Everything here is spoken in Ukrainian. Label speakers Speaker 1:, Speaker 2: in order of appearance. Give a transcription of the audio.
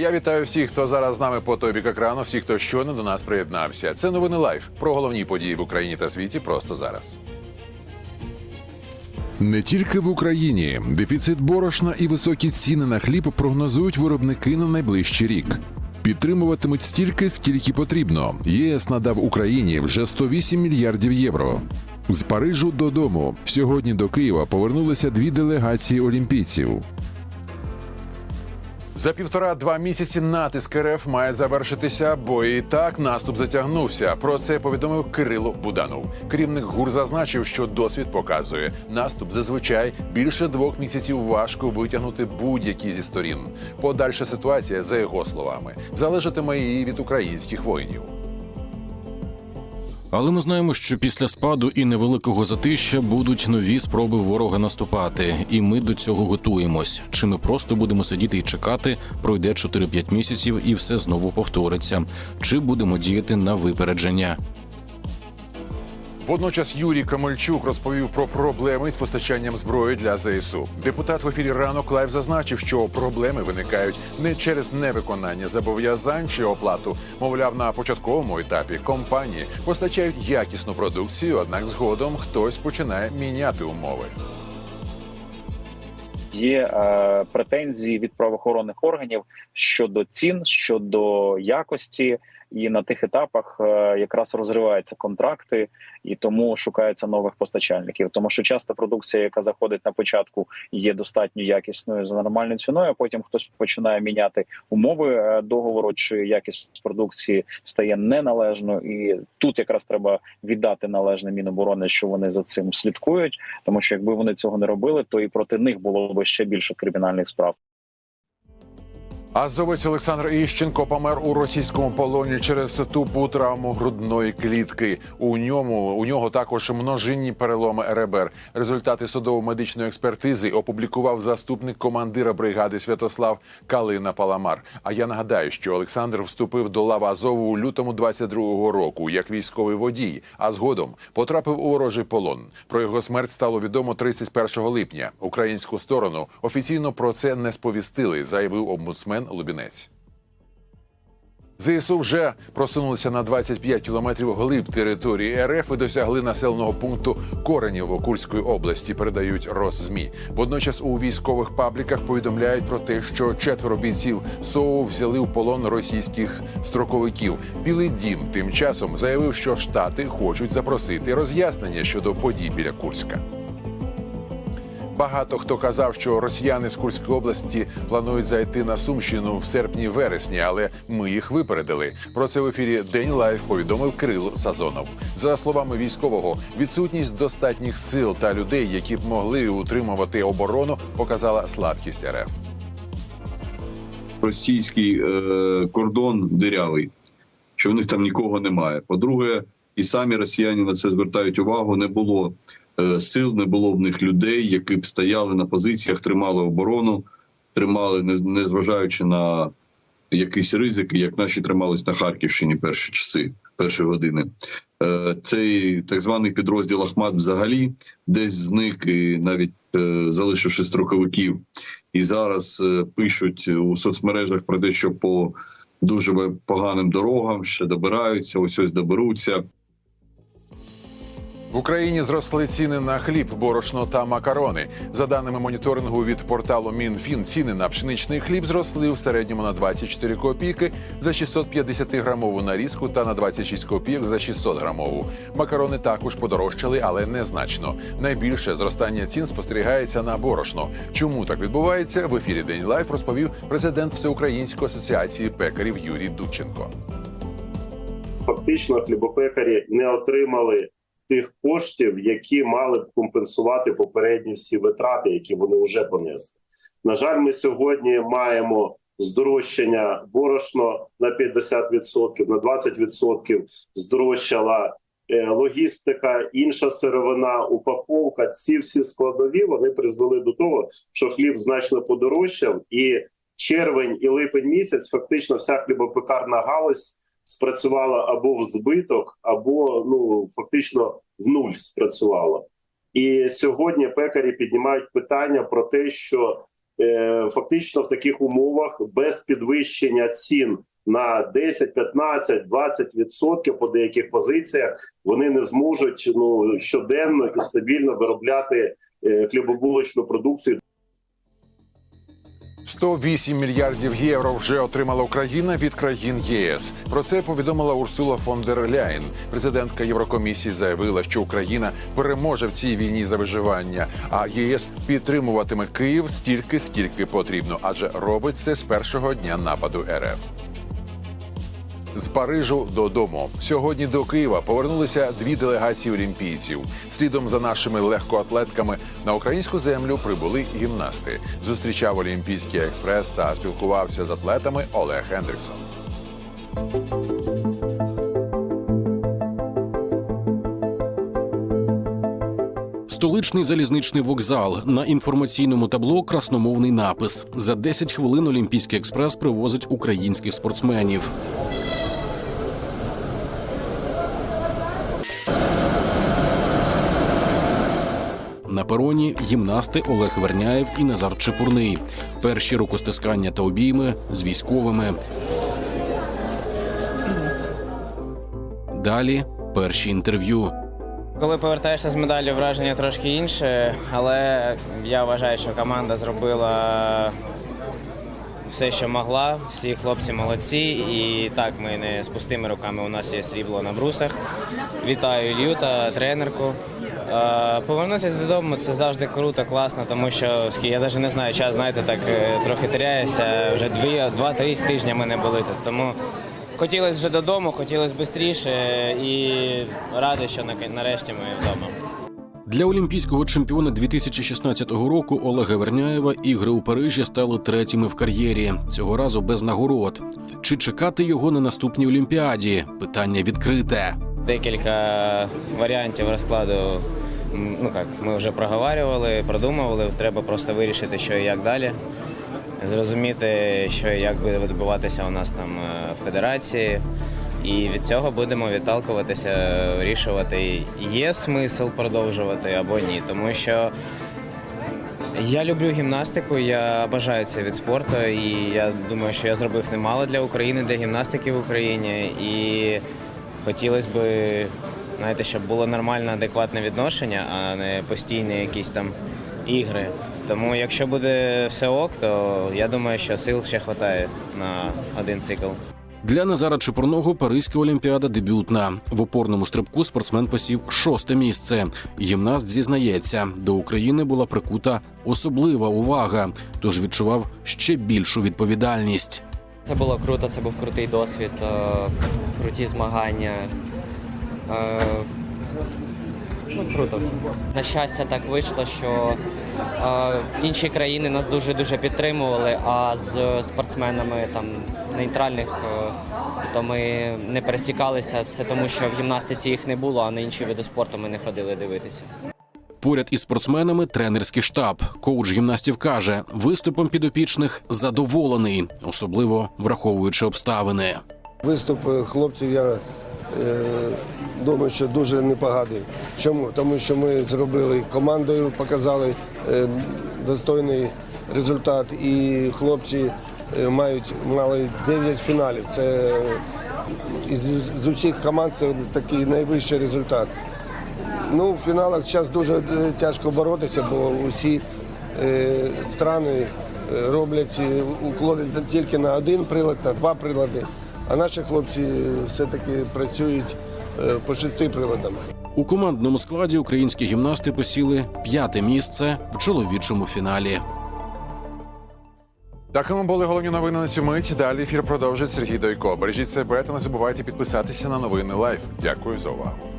Speaker 1: Я вітаю всіх, хто зараз з нами по той бік екрану, всіх, хто щойно до нас приєднався. Це новини лайф про головні події в Україні та світі просто зараз. Не тільки в Україні дефіцит борошна і високі ціни на хліб прогнозують виробники на найближчий рік. Підтримуватимуть стільки, скільки потрібно. ЄС надав Україні вже 108 мільярдів євро. З Парижу додому сьогодні до Києва повернулися дві делегації олімпійців. За півтора-два місяці натиск РФ має завершитися, бо і так наступ затягнувся. Про це повідомив Кирило Буданов. Керівник ГУР зазначив, що досвід показує наступ зазвичай більше двох місяців важко витягнути будь-які зі сторін. Подальша ситуація, за його словами, залежатиме і від українських воїнів.
Speaker 2: Але ми знаємо, що після спаду і невеликого затища будуть нові спроби ворога наступати, і ми до цього готуємось. Чи ми просто будемо сидіти і чекати, пройде 4-5 місяців і все знову повториться? Чи будемо діяти на випередження?
Speaker 1: Водночас Юрій Камельчук розповів про проблеми з постачанням зброї для ЗСУ. Депутат в ефірі ранок лайв зазначив, що проблеми виникають не через невиконання зобов'язань чи оплату. Мовляв, на початковому етапі компанії постачають якісну продукцію, однак згодом хтось починає міняти умови.
Speaker 3: Є е, претензії від правоохоронних органів щодо цін, щодо якості, і на тих етапах е, якраз розриваються контракти, і тому шукаються нових постачальників. Тому що часто продукція, яка заходить на початку, є достатньо якісною за нормальною ціною. а Потім хтось починає міняти умови е, договору, чи якість продукції стає неналежною. І тут якраз треба віддати належне Міноборони, що вони за цим слідкують. Тому що якби вони цього не робили, то і проти них було б ще більше кримінальних справ.
Speaker 1: Азовець Олександр Іщенко помер у російському полоні через тупу травму грудної клітки. У ньому у нього також множинні переломи Ребер. Результати судово-медичної експертизи опублікував заступник командира бригади Святослав Калина Паламар. А я нагадаю, що Олександр вступив до лав Азову у лютому 22-го року як військовий водій, а згодом потрапив у ворожий полон. Про його смерть стало відомо 31 липня. Українську сторону офіційно про це не сповістили, заявив омбудсмен Лубінець. ЗСУ вже просунулися на 25 кілометрів глиб території РФ і досягли населеного пункту Коренєво Курської області. Передають Росзмі. Водночас у військових пабліках повідомляють про те, що четверо бійців СОУ взяли в полон російських строковиків. Білий дім тим часом заявив, що штати хочуть запросити роз'яснення щодо подій біля Курська. Багато хто казав, що росіяни з Курської області планують зайти на Сумщину в серпні-вересні, але ми їх випередили. Про це в ефірі День Лайв повідомив Кирил Сазонов. За словами військового, відсутність достатніх сил та людей, які б могли утримувати оборону, показала слабкість РФ.
Speaker 4: російський е, кордон дирявий, що в них там нікого немає. По-друге, і самі росіяни на це звертають увагу. Не було сил, не було в них людей, які б стояли на позиціях, тримали оборону, тримали, незважаючи на якісь ризики, як наші тримались на Харківщині перші часи, перші години. Е, Цей так званий підрозділ Ахмат взагалі десь зник і навіть е, залишивши строковиків. І зараз е, пишуть у соцмережах про те, що по дуже поганим дорогам ще добираються, ось ось доберуться.
Speaker 1: В Україні зросли ціни на хліб, борошно та макарони. За даними моніторингу від порталу Мінфін, ціни на пшеничний хліб зросли в середньому на 24 копійки за 650 грамову нарізку та на 26 копійок за 600 грамову. Макарони також подорожчали, але незначно. Найбільше зростання цін спостерігається на борошно. Чому так відбувається? В ефірі День Лайф розповів президент Всеукраїнської асоціації пекарів Юрій Дудченко.
Speaker 5: фактично хлібопекарі не отримали тих коштів, які мали б компенсувати попередні всі витрати, які вони вже понесли. На жаль, ми сьогодні маємо здорожчання борошно на 50%, на 20% здорожчала е, логістика, інша сировина, упаковка. Ці всі складові вони призвели до того, що хліб значно подорожчав, і червень і липень місяць фактично вся хлібопекарна галузь спрацювала або в збиток, або ну фактично в нуль спрацювала. І сьогодні пекарі піднімають питання про те, що е, фактично в таких умовах без підвищення цін на 10, 15, 20 відсотків по деяких позиціях вони не зможуть ну щоденно і стабільно виробляти е, хлібобулочну продукцію
Speaker 1: 108 мільярдів євро вже отримала Україна від країн ЄС. Про це повідомила Урсула фон дер Ляйн. Президентка Єврокомісії заявила, що Україна переможе в цій війні за виживання, а ЄС підтримуватиме Київ стільки, скільки потрібно, адже робить це з першого дня нападу РФ. З Парижу додому сьогодні до Києва повернулися дві делегації олімпійців. Слідом за нашими легкоатлетками на українську землю прибули гімнасти. Зустрічав Олімпійський експрес та спілкувався з атлетами Олег Хендриксон.
Speaker 2: Столичний залізничний вокзал на інформаційному табло красномовний напис: за 10 хвилин Олімпійський експрес привозить українських спортсменів. На пероні гімнасти Олег Верняєв і Назар Чепурний. Перші рукостискання та обійми з військовими. Далі перші інтерв'ю.
Speaker 6: Коли повертаєшся з медаллю, враження трошки інше, але я вважаю, що команда зробила все, що могла. Всі хлопці молодці. І так, ми не з пустими руками. У нас є срібло на брусах. Вітаю Ілью та тренерку. Е, Повернутися додому це завжди круто, класно, тому що я навіть не знаю, час, знаєте, так е, трохи теряюся. Вже два-три тижні ми не були тут. Тому хотілося вже додому, хотілося швидше і радий, що на- нарешті ми вдома.
Speaker 2: Для олімпійського чемпіона 2016 року Олега Верняєва ігри у Парижі стали третіми в кар'єрі. Цього разу без нагород. Чи чекати його на наступній олімпіаді? Питання відкрите.
Speaker 6: Декілька варіантів розкладу. Ну як ми вже проговорювали, продумували. Треба просто вирішити, що і як далі. Зрозуміти, що і як буде відбуватися у нас там е, в федерації. І від цього будемо відталкуватися, вирішувати, є смисл продовжувати або ні. Тому що я люблю гімнастику, я бажаю цей від спорту, і я думаю, що я зробив немало для України, для гімнастики в Україні. І хотілося б, знаєте, щоб було нормальне, адекватне відношення, а не постійні якісь там ігри. Тому якщо буде все ок, то я думаю, що сил ще вистачає на один цикл.
Speaker 2: Для Назара Чепурного Паризька олімпіада дебютна. В опорному стрибку спортсмен посів шосте місце. Гімнаст зізнається, до України була прикута особлива увага, тож відчував ще більшу відповідальність.
Speaker 7: Це було круто, це був крутий досвід, е, круті змагання. Е, Ну, круто все. На щастя, так вийшло, що е, інші країни нас дуже-дуже підтримували, а з спортсменами там нейтральних, е, то ми не пересікалися. Все тому, що в гімнастиці їх не було, а на інші види спорту ми не ходили дивитися.
Speaker 2: Поряд із спортсменами тренерський штаб. Коуч гімнастів каже, виступом підопічних задоволений, особливо враховуючи обставини.
Speaker 8: Виступ е, хлопців я е, думаю, що дуже непоганий. Чому? Тому що ми зробили командою, показали е, достойний результат, і хлопці е, мають мали 9 фіналів. Це з усіх команд це такий найвищий результат. Ну, в фіналах зараз дуже е, тяжко боротися, бо усі страни роблять уклони тільки на один прилад, на два прилади. А наші хлопці все-таки працюють по шести приводам.
Speaker 2: У командному складі українські гімнасти посіли п'яте місце в чоловічому фіналі.
Speaker 1: Такими були головні новини на цю мить. Далі ефір продовжить Сергій Дойко. Бережіть себе та не забувайте підписатися на новини Лайф. Дякую за увагу.